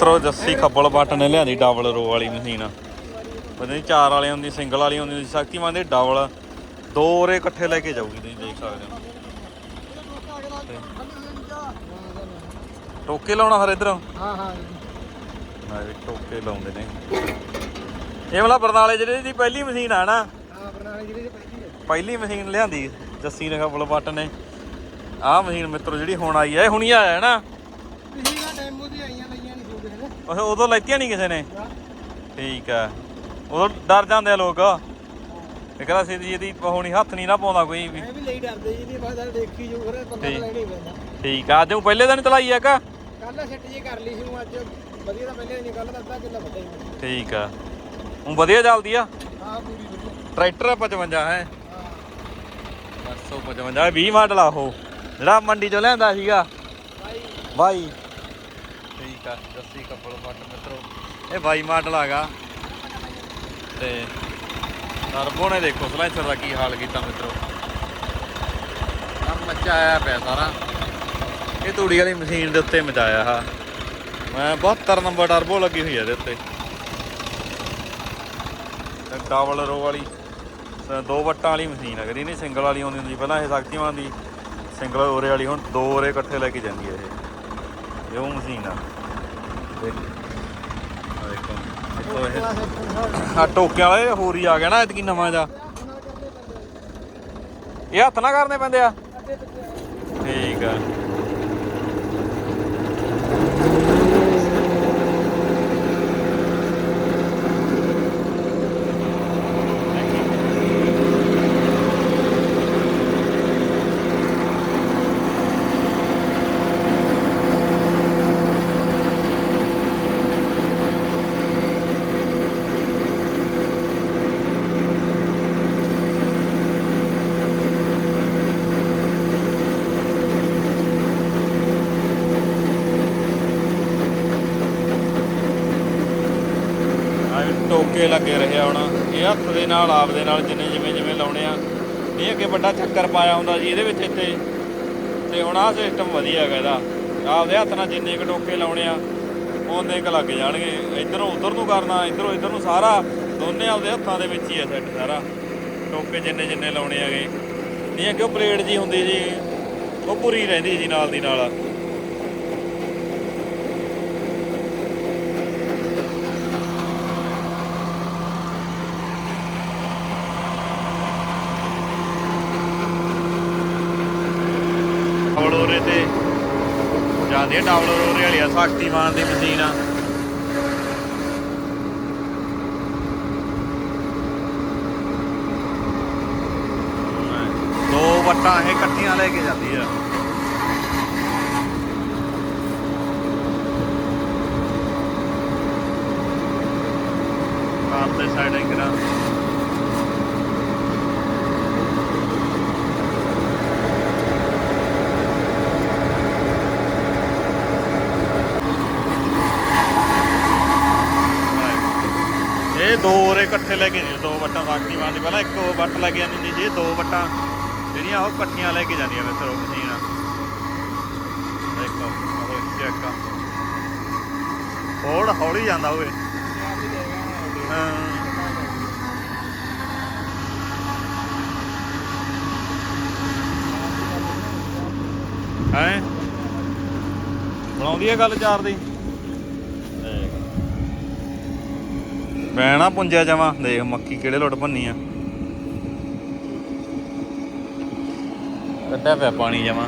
ਤਰੋ ਜੱਸੀ ਖੱਬਲ ਬੱਟ ਨੇ ਲਿਆਂਦੀ ਡਬਲ ਰੋ ਵਾਲੀ ਮਸ਼ੀਨ। ਪਤਾ ਨਹੀਂ ਚਾਰ ਵਾਲੀ ਹੁੰਦੀ ਸਿੰਗਲ ਵਾਲੀ ਹੁੰਦੀ ਸ਼ਕਤੀਮਾਨ ਦੀ ਡਬਲ। ਦੋ ਰੇ ਇਕੱਠੇ ਲੈ ਕੇ ਜਾਊਗੀ ਤੁਸੀਂ ਦੇਖ ਸਕਦੇ ਹੋ। ਟੋਕੇ ਲਾਉਣਾ ਫਿਰ ਇਧਰ? ਹਾਂ ਹਾਂ। ਵੀ ਟੋਕੇ ਲਾਉਂਦੇ ਨੇ। ਇਹ ਵਾਲਾ ਬਰਨਾਲੇ ਜਿਹੜੇ ਦੀ ਪਹਿਲੀ ਮਸ਼ੀਨ ਆ ਨਾ? ਹਾਂ ਬਰਨਾਲੇ ਜ਼ਿਲ੍ਹੇ ਦੇ ਪਹਿਲੀ ਹੈ ਪਹਿਲੀ ਮਸ਼ੀਨ ਲਿਆਂਦੀ ਜੱਸੀ ਨੇ ਖੱਬਲ ਬੱਟ ਨੇ। ਆਹ ਮਸ਼ੀਨ ਮਿੱਤਰੋ ਜਿਹੜੀ ਹੁਣ ਆਈ ਹੈ ਇਹ ਹੁਣੀ ਆਇਆ ਹੈ ਨਾ? ਵਾਰ ਡੈਮੋ ਦੀ ਆਈਆਂ ਨੇ ਉਹ ਉਦੋਂ ਲੈਤੀਆਂ ਨਹੀਂ ਕਿਸੇ ਨੇ। ਠੀਕ ਆ। ਉਦੋਂ ਡਰ ਜਾਂਦੇ ਆ ਲੋਕ। ਇਹ ਕਹਿੰਦਾ ਸਿੱਧੀ ਇਹਦੀ ਹੋਣੀ ਹੱਥ ਨਹੀਂ ਨਾ ਪਾਉਂਦਾ ਕੋਈ ਵੀ। ਮੈਂ ਵੀ ਲਈ ਡਰਦੇ ਜੀ ਨਹੀਂ ਬਾਅਦ ਦੇਖੀ ਜੋ ਫਿਰ ਬੰਦਾ ਠੀਕ। ਤਾਂ ਲੈਣੀ ਪੈਂਦਾ। ਠੀਕ ਆ। ਅੱਜ ਪਹਿਲੇ ਦਿਨ ਚਲਾਈ ਆ ਕਾ ਕੱਲ ਛੱਟ ਜੀ ਕਰ ਲਈ ਸੀ ਹੁਣ ਅੱਜ ਵਧੀਆ ਤਾਂ ਪਹਿਲੇ ਨਹੀਂ ਕੱਲ ਅੱਧਾ ਕਿੱਲਾ ਵੱਡਾ ਹੀ ਠੀਕ ਆ। ਉਹ ਵਧੀਆ ਚੱਲਦੀ ਆ? ਹਾਂ ਪੂਰੀ ਵਧੀਆ। ਟਰੈਕਟਰ ਆ 55 ਹੈ? ਹਾਂ। 855 20 ਮਾਡਲ ਆ ਉਹ। ਜਿਹੜਾ ਮੰਡੀ ਚੋਂ ਲਿਆਂਦਾ ਸੀਗਾ। ਭਾਈ ਬਾਈ। ਠੀਕ ਆ, ਜੱਸੀ ਕੱਪਲ ਫੱਟ ਮਿੱਤਰੋ। ਇਹ ਬਾਈ ਮਾਡਲ ਆਗਾ। ਤੇ ਟਰਬੋ ਨੇ ਦੇਖੋ, ਸਲੈਂਸਰ ਦਾ ਕੀ ਹਾਲ ਕੀਤਾ ਮਿੱਤਰੋ। ਆ ਮਚਾਇਆ ਪਿਆ ਸਾਰਾ। ਇਹ ਤੂੜੀ ਵਾਲੀ ਮਸ਼ੀਨ ਦੇ ਉੱਤੇ ਮਚਾਇਆ ਹਾ। ਮੈਂ 72 ਨੰਬਰ ਟਰਬੋ ਲੱਗੀ ਹੋਈ ਆ ਇਹਦੇ ਉੱਤੇ। ਡਬਲ ਰੋ ਵਾਲੀ ਦੋ ਵੱਟਾਂ ਵਾਲੀ ਮਸ਼ੀਨ ਆ, ਕਦੀ ਨਹੀਂ ਸਿੰਗਲ ਵਾਲੀ ਆਉਂਦੀ ਹੁੰਦੀ, ਪਹਿਲਾਂ ਇਹ ਸ਼ਕਤੀਮਾਨ ਦੀ ਸਿੰਗਲ ਓਰੇ ਵਾਲੀ, ਹੁਣ ਦੋ ਓਰੇ ਇਕੱਠੇ ਲੈ ਕੇ ਜਾਂਦੀ ਹੈ ਇਹ। ਇਹ ਉਹ ਮਸ਼ੀਨ ਆ ਦੇਖ ਆ ਦੇਖੋ ਇੱਥੋਂ ਇਹ ਆ ਟੋਕਿਆਂ ਵਾਲੇ ਹੋਰ ਹੀ ਆ ਗਿਆ ਨਾ ਇਤਕੀ ਨਵਾਂ ਜਾ ਇਹ ਹੱਥ ਨਾ ਕਰਨੇ ਪੈਂਦੇ ਆ। ਠੀਕ ਆ ਆ ਵੀ ਟੋਕੇ ਲੱਗੇ ਰਹੇ ਆ ਹੁਣ। ਇਹ ਹੱਥ ਦੇ ਨਾਲ, ਆਪ ਦੇ ਨਾਲ ਜਿੰਨੇ ਜਿਵੇਂ ਜਿਵੇਂ ਲਾਉਣੇ ਆ। ਇਹ ਅੱਗੇ ਵੱਡਾ ਚੱਕਰ ਪਾਇਆ ਹੁੰਦਾ ਜੀ ਇਹਦੇ ਵਿੱਚ ਇੱਥੇ। ਤੇ ਹੁਣ ਆਹ ਸਿਸਟਮ ਵਧੀਆ ਹੈਗਾ ਇਹਦਾ। ਆਪਦੇ ਹੱਥ ਨਾਲ ਜਿੰਨੇ ਕੁ ਟੋਕੇ ਲਾਉਣੇ ਆ, ਉਹਨੇ ਕੁ ਲੱਗ ਜਾਣਗੇ। ਇਧਰੋਂ ਉਧਰ ਨੂੰ ਕਰਨਾ, ਇਧਰੋਂ ਇਧਰ ਨੂੰ ਸਾਰਾ। ਦੋਨੇ ਆਪਦੇ ਹੱਥਾਂ ਦੇ ਵਿੱਚ ਹੀ ਆ ਸੈੱਟ ਸਾਰਾ। ਟੋਕੇ ਜਿੰਨੇ ਜਿੰਨੇ ਲਾਉਣੇ ਹੈਗੇ। ਨਹੀਂ, ਅੱਗੇ ਉਹ ਪਲੇਟ ਜੀ ਹੁੰਦੀ ਜੀ, ਉਹ ਪੂਰੀ ਰਹਿੰਦੀ ਜੀ ਨਾਲ ਦੀ ਨਾਲ। ਡਬਲ ਤੇ ਜਾਂਦੀ ਡਬਲ ਓਰੇ ਵਾਲੀ ਆ, ਸ਼ਕਤੀਮਾਨ ਦੀ ਮਸ਼ੀਨ ਆ। ਦੋ ਵੱਟਾਂ ਇਹ ਇਕੱਠੀਆਂ ਲੈ ਕੇ ਜਾਂਦੀ ਆ। ਕਾਰ ਤੇ ਸਾਈਡਿੰਗ ਕਰਾਂ ਇਹ ਦੋ ਰੇ ਇਕੱਠੇ ਲੈ ਕੇ ਨਹੀਂ ਦੋ ਵੱਟਾਂ ਸਾਖੀ ਮਾਰਦੀ ਪਹਿਲਾਂ ਇੱਕ ਵੱਟ ਲੈ ਕੇ ਜਾਂਦੀ ਹੁੰਦੀ ਦੋ ਵੱਟਾਂ ਜਿਹੜੀਆਂ ਉਹ ਇਕੱਠੀਆਂ ਲੈ ਕੇ ਜਾਂਦੀਆਂ ਮਿੱਤਰੋ ਮਸ਼ੀਨ ਦੇਖੋ ਉਹ ਚੈੱਕ ਹੌੜ ਹੌਲੀ ਜਾਂਦਾ ਓਏ ਹਾਂ। ਹੈ? ਬਣਾਉਂਦੀ ਹੈ ਗੱਲ ਚਾਰ ਦੀ? ਮੈਂ ਨਾ ਪੁੰਜਿਆ ਜਾਵਾਂ ਦੇਖ ਮੱਕੀ ਕਿਹੜੇ ਲੁੱਟ ਭੰਨੀ ਆ। ਕੱਢਿਆ ਪਿਆ ਪਾਣੀ ਜਾਵਾਂ।